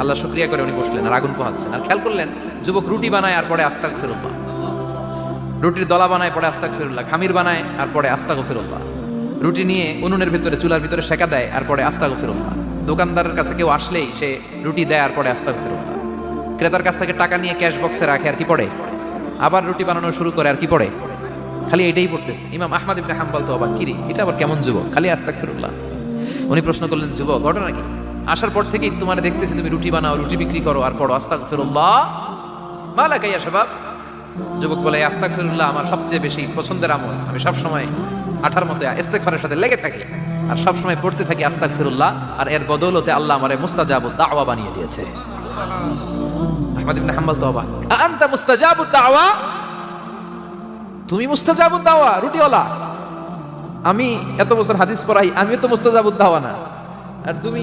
আল্লাহ শুক্রিয়া করে উনি বসলেন আর আগুন পোহাচ্ছেন। আর খেয়াল করলেন, যুবক রুটি বানায় আর পরে আস্তাক ফিরুল্লাহ রুটির দলা বানায়, পরে আস্তাক ফিরুল্লাহ খামির বানায় আর পরে আস্তাক ফিরুল্লাহ রুটি নিয়ে উনুনের ভিতরে, চুলার ভিতরে শেখা দেয় আর পরে আস্তাক ফিরুল্লাহ দোকানদারের কাছে কেউ আসলেই সে রুটি দেয় আর পরে আস্তাক ফিরুল্লাহ ক্রেতার কাছ থেকে টাকা নিয়ে ক্যাশ বক্সে রাখে আর কি পড়ে? আবার রুটি বানানো শুরু করে আর কি পড়ে? খালি এটাই পড়তেছে। ইমাম আহমদ ইবনে হাম্বল তো আবার কিরি, এটা আবার কেমন যুবক? খালি আস্তাক ফিরুল্লাহ উনি প্রশ্ন করলেন, যুবক, ঘটনা কি? আসার পর থেকেই তোমার দেখতেছি তুমি রুটি বানাও, রুটি বিক্রি করো, আর পড়ো। আস্তাক ফিরুল্লাহ মালা কাইয়া সবাব যুবক বলে আস্তাক ফিরুল্লাহ আমার সবচেয়ে বেশি পছন্দের আমল। আমি সব সময় আঠার মতো ইস্তেকফারের সাথে লেগে থাকি আর সব সময় পড়তে থাকি আস্তাক ফিরুল্লাহ আর এর বদৌলতে আল্লাহ আমারে মুস্তাজাবুদ দাওয়া বানিয়ে দিয়েছে। আহমদ ইবনে হাম্বল তো অবাক আনতা মুস্তাজাবুদ দাওয়া? তুমি মুস্তাজাবুদ দাওয়া, রুটিওয়ালা? আমি এত বছর হাদিস পড়াই আমি তো মুস্তাজাবুদ দাওয়া না। আর তুমি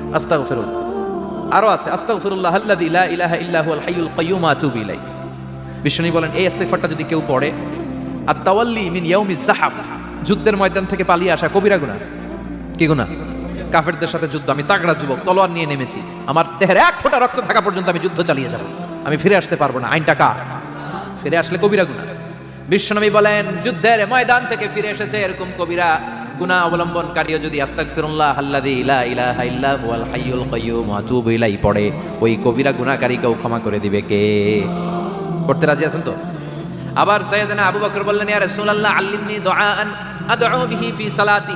আস্তাগো ফিরুল্লাহ আরও আছে আস্তাগো ইলাইহি। বলেন, এই ইস্তেগফারটা যদি কেউ পড়ে আর তাওয়াল্লি মিন ইয়াউমিজ জাহাফ যুদ্ধের ময়দান থেকে পালিয়ে আসা কবিরা গুনাহ। কি গুনাহ? কাফেরদের সাথে যুদ্ধ, আমি তাগড়া যুবক, তলোয়ার নিয়ে নেমেছি। আমার দেহের এক ফোঁটা রক্ত থাকা পর্যন্ত আমি যুদ্ধ চালিয়ে যাব। আমি ফিরে আসতে পারব না। আইনটা কার? ফিরে আসলে কবিরা গুনাহ। বিশ্বনবী বলেন, যুদ্ধের ময়দান থেকে ফিরে এসেছে এরকম কবিরা। গুনাহ অবলম্বনকারীও যদি আস্তাগফিরুল্লাহ আল্লাযী লা ইলাহা ইল্লা হুয়াল হাইয়ুল কাইয়্যুম ওয়া আতুবু ইলাইহি পড়ে, ওই কবিরা গুনাহকারীকেও ক্ষমা করে দিবে কে? করতে রাজি আছেন তো? আবার সাইয়েদনা আবু বকর বললেন, ইয়া রাসূলুল্লাহ, আল্লিমনি দুআআন আদউ বিহি ফি সালাতি।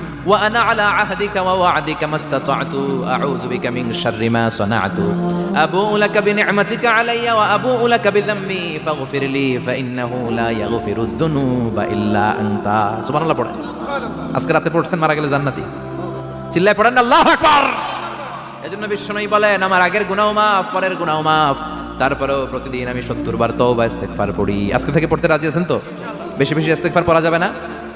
وأنا على عهدك ووعدك ما استطعت أعوذ بك من شر ما صنعت أبوء لك بنعمتك علي وأبوء لك بذنبي فاغفر لي فإنه لا يغفر الذنوب إلا أنت سبحان الله পড়েন আজকে রাতে পড়ছেন মারা গেলে জান্নাতি চিল্লায় পড়েন আল্লাহু আকবার এজন্য বিশ্বনবী বলেন আমার আগের গুনাও মাফ পরের গুনাও মাফ তারপরেও প্রতিদিন আমি সত্তর বার তওবা ইস্তেগফার পড়ি আজকে থেকে পড়তে রাজি আছেন তো বেশি বেশি ইস্তেগফার পড়া যাবে না